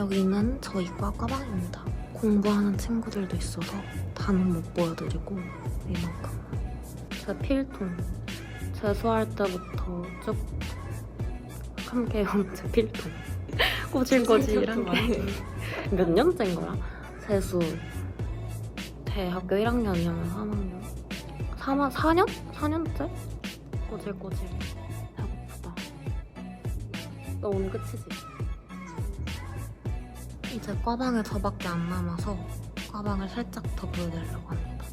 여기는 저희 과 과방입니다. 공부하는 친구들도 있어서 다는 못 보여드리고 이만큼. 제 필통. 재수할 때부터 쭉 함께해온 제 필통. 꼬질꼬질한 게. 몇 년째인 거야? 재수. 대학교 1학년이면 3학년. 3, 4년? 4년째? 꼬질꼬질. 배고프다. 너 오늘 끝이지? 이제 과방에 저밖에 안 남아서 과방을 살짝 더 보여드리려고 합니다.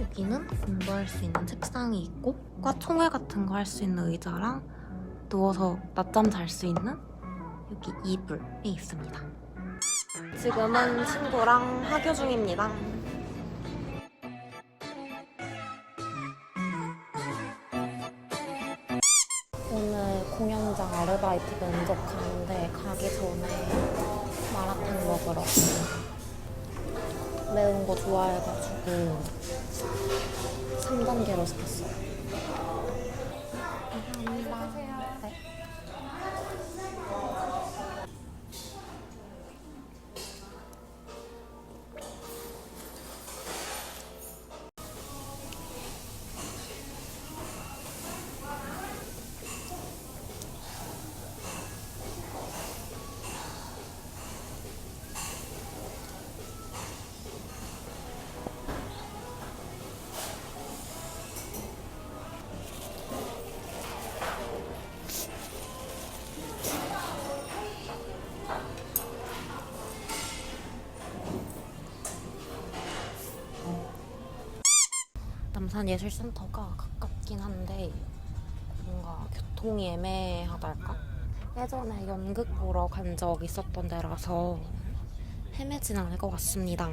여기는 공부할 수 있는 책상이 있고 과 총회 같은 거 할 수 있는 의자랑 누워서 낮잠 잘 수 있는 여기 이불이 있습니다. 지금은 친구랑 하교 중입니다. 오늘 공연장 아르바이트 면접 가는데 가기 전에 마라탕 먹으러 매운 거 좋아해가지고 3단계로 시켰어요. 남산예술센터가 가깝긴 한데 뭔가 교통이 애매하달까? 예전에 연극 보러 간 적 있었던 데라서 헤매진 않을 것 같습니다.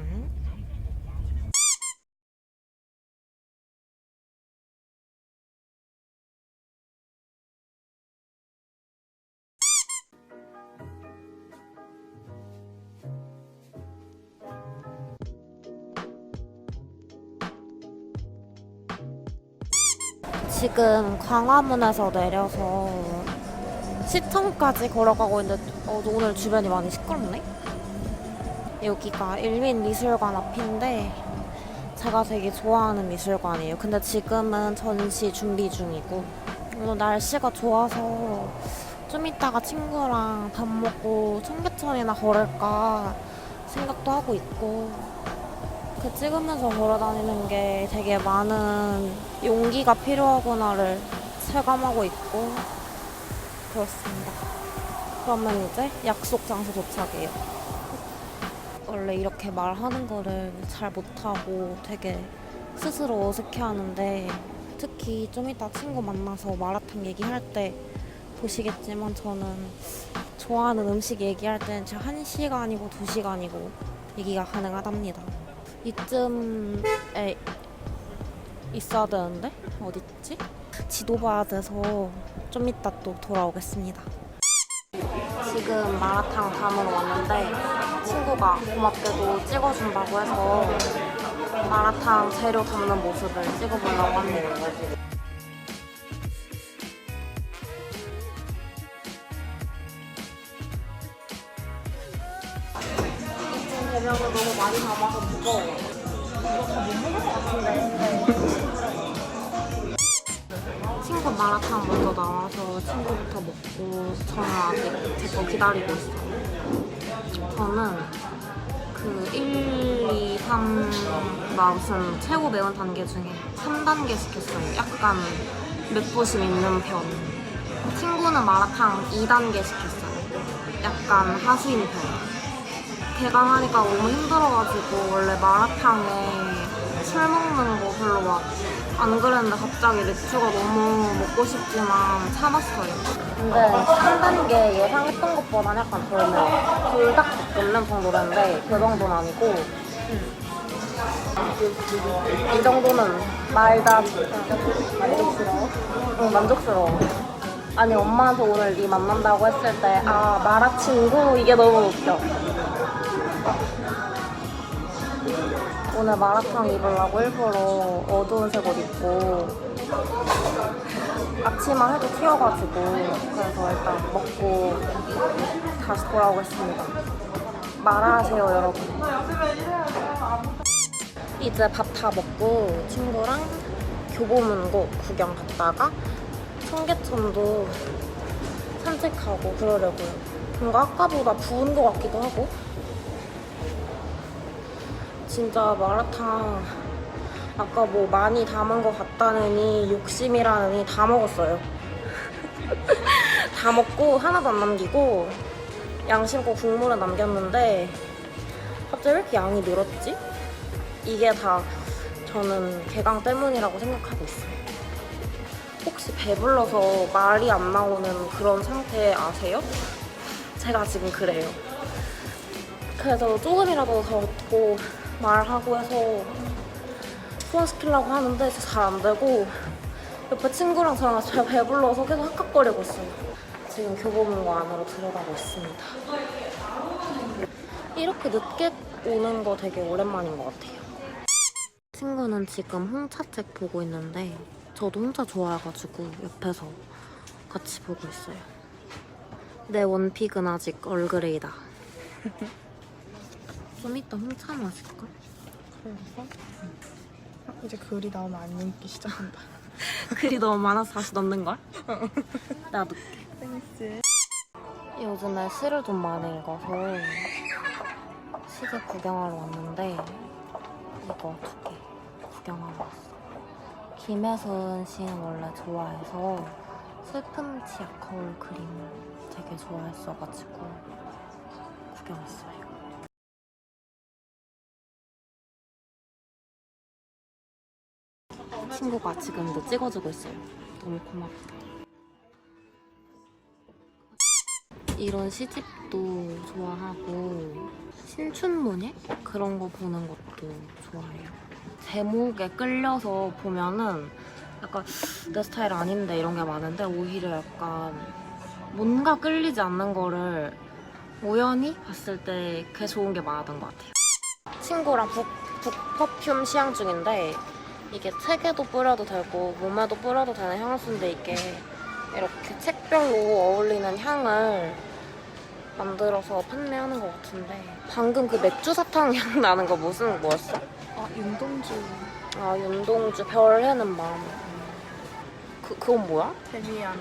지금 광화문에서 내려서 시청까지 걸어가고 있는데 어, 오늘 주변이 많이 시끄럽네? 여기가 일민미술관 앞인데 제가 되게 좋아하는 미술관이에요. 근데 지금은 전시 준비 중이고 오늘 날씨가 좋아서 좀 이따가 친구랑 밥 먹고 청계천이나 걸을까 생각도 하고 있고 그 찍으면서 걸어다니는 게 되게 많은 용기가 필요하구나를 체감하고 있고 그렇습니다. 그러면 이제 약속 장소 도착이에요. 원래 이렇게 말하는 거를 잘 못하고 되게 스스로 어색해 하는데 특히 좀 이따 친구 만나서 마라탕 얘기할 때 보시겠지만 저는 좋아하는 음식 얘기할 때는 진짜 한 시간이고 두 시간이고 얘기가 가능하답니다. 이쯤에 있어야 되는데 어딨지? 지도 봐야 돼서 좀 이따 또 돌아오겠습니다. 지금 마라탕 담으러 왔는데 친구가 고맙게도 찍어준다고 해서 마라탕 재료 담는 모습을 찍어보려고 합니다. 되면 너무 많이 담아서 무거워. 친구 마라탕 먼저 나와서 친구부터 먹고 저는 아직 제 거 기다리고 있어요. 저는 그 1, 2, 3, 막 무슨 최고 매운 단계 중에 3단계 시켰어요. 약간 맵부심 있는 편. 친구는 마라탕 2단계 시켰어요. 약간 하수인 편. 개강하니까 너무 힘들어가지고 원래 마라탕에 술 먹는 거 별로 막 안 그랬는데 갑자기 맥주가 너무 먹고 싶지만 참았어요. 근데 3단계 예상했던 것보다 약간 덜 매워. 불닭볶음면 정도인데 그 정도는 아니고 이 정도는 말다 만족스러워? 응 만족스러워. 아니 엄마한테 오늘 네 만난다고 했을 때 아 마라 친구 이게 너무 웃겨. 오늘 마라탕 입으려고 일부러 어두운 색 옷 입고 앞치마 해도 튀어가지고 그래서 일단 먹고 다시 돌아오겠습니다. 말아하세요 여러분. 이제 밥 다 먹고 친구랑 교보문고 구경 갔다가 청계천도 산책하고 그러려고요. 뭔가 아까보다 부은 것 같기도 하고 진짜 마라탕 아까 뭐 많이 담은 것 같다느니 욕심이라느니 다 먹었어요 다 먹고 하나도 안 남기고 양심고 국물은 남겼는데 갑자기 왜 이렇게 양이 늘었지? 이게 다 저는 개강 때문이라고 생각하고 있어요. 혹시 배불러서 말이 안 나오는 그런 상태 아세요? 제가 지금 그래요. 그래서 조금이라도 더 듣고 말하고 해서 소화시키려고 하는데 잘 안 되고 옆에 친구랑 저랑 잘 배불러서 계속 헉헉거리고 있어요. 지금 교보문고 안으로 들어가고 있습니다. 이렇게 늦게 오는 거 되게 오랜만인 것 같아요. 친구는 지금 홍차책 보고 있는데 저도 홍차 좋아해가지고 옆에서 같이 보고 있어요. 내 원픽은 아직 얼그레이다. 좀 이따 홍차 마실까? 그래서 이제 글이 나오면 안 읽기 시작한다. 글이 너무 많아서 다시 넣는 걸? 나도. 땡스. 요즘에 시를 좀 많이 읽어서 시집 구경하러 왔는데 이거 두 개 구경하러 왔어. 김혜순 씨는 원래 좋아해서 슬픔 치약 거울 그림을 되게 좋아했어가지고 구경했어요. 친구가 지금도 찍어주고 있어요. 너무 고맙다. 이런 시집도 좋아하고 신춘문예 그런 거 보는 것도 좋아해요. 제목에 끌려서 보면은 약간 내 스타일 아닌데 이런 게 많은데 오히려 약간 뭔가 끌리지 않는 거를 우연히 봤을 때 그게 좋은 게 많았던 것 같아요. 친구랑 북, 북 퍼퓸 시향 중인데 이게 책에도 뿌려도 되고 몸에도 뿌려도 되는 향수인데 이게 이렇게 책별로 어울리는 향을 만들어서 판매하는 것 같은데 방금 그 맥주 사탕 향 나는 거 무슨 뭐였어? 아 윤동주 아 윤동주 별 해는 마음 그, 그건 뭐야? 데뷔한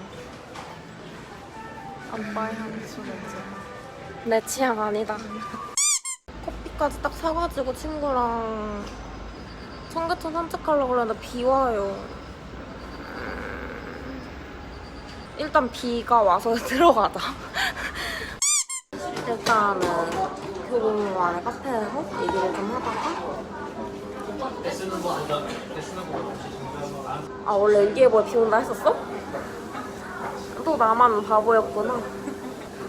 아빠의 향수 냄새. 내 취향 아니다 커피까지 딱 사가지고 친구랑 청계천 산책하려고 그랬는데 비 와요. 음, 일단 비가 와서 들어가자. 일단은 교보문고 안에 카페에서 얘기를 좀 하다가. 아 원래 일기예보에 비 온다 했었어? 또 나만 바보였구나.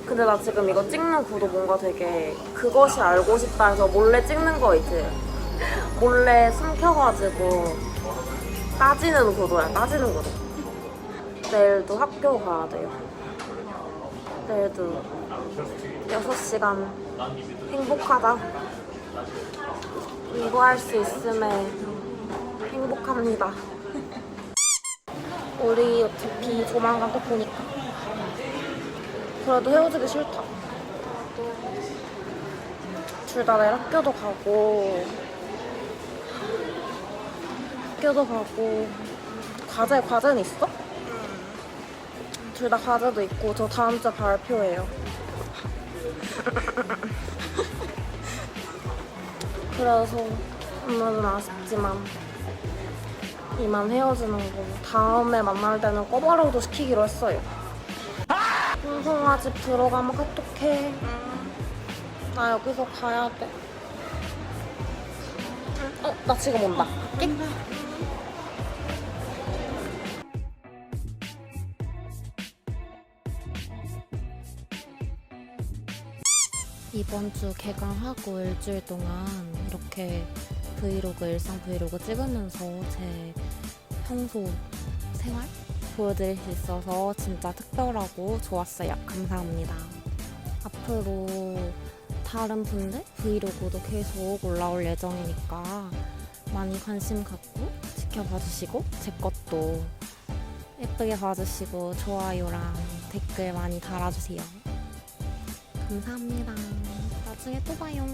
근데 나 지금 이거 찍는 구도 뭔가 되게 그것이 알고 싶다 해서 몰래 찍는 거 있지 몰래 숨겨가지고 따지는 구도야 따지는 구도 내일도 학교 가야 돼요. 내일도 6시간 행복하다. 공부할 수 있음에 행복합니다. 우리 어차피 조만간 또 보니까. 그래도 헤어지기 싫다. 둘 다 내일 학교도 가고 학교도 가고 과제 과제는 있어? 둘 다 과제도 있고 저 다음 주에 발표해요. 그래서 오늘은 아쉽지만 이만 헤어지는 거. 다음에 만날 때는 꼬바로우도 시키기로 했어요. 홍성아 집 들어가면 카톡해. 나 여기서 가야 돼. 응, 어? 나 지금 온다. 갈 이번 주 개강하고 일주일 동안 이렇게 브이로그, 일상 브이로그 찍으면서 제 평소 생활 보여드릴 수 있어서 진짜 특별하고 좋았어요. 감사합니다. 앞으로 다른 분들 브이로그도 계속 올라올 예정이니까 많이 관심 갖고 지켜봐 주시고 제 것도 예쁘게 봐주시고 좋아요랑 댓글 많이 달아주세요. 감사합니다. 나중에 또 봐요.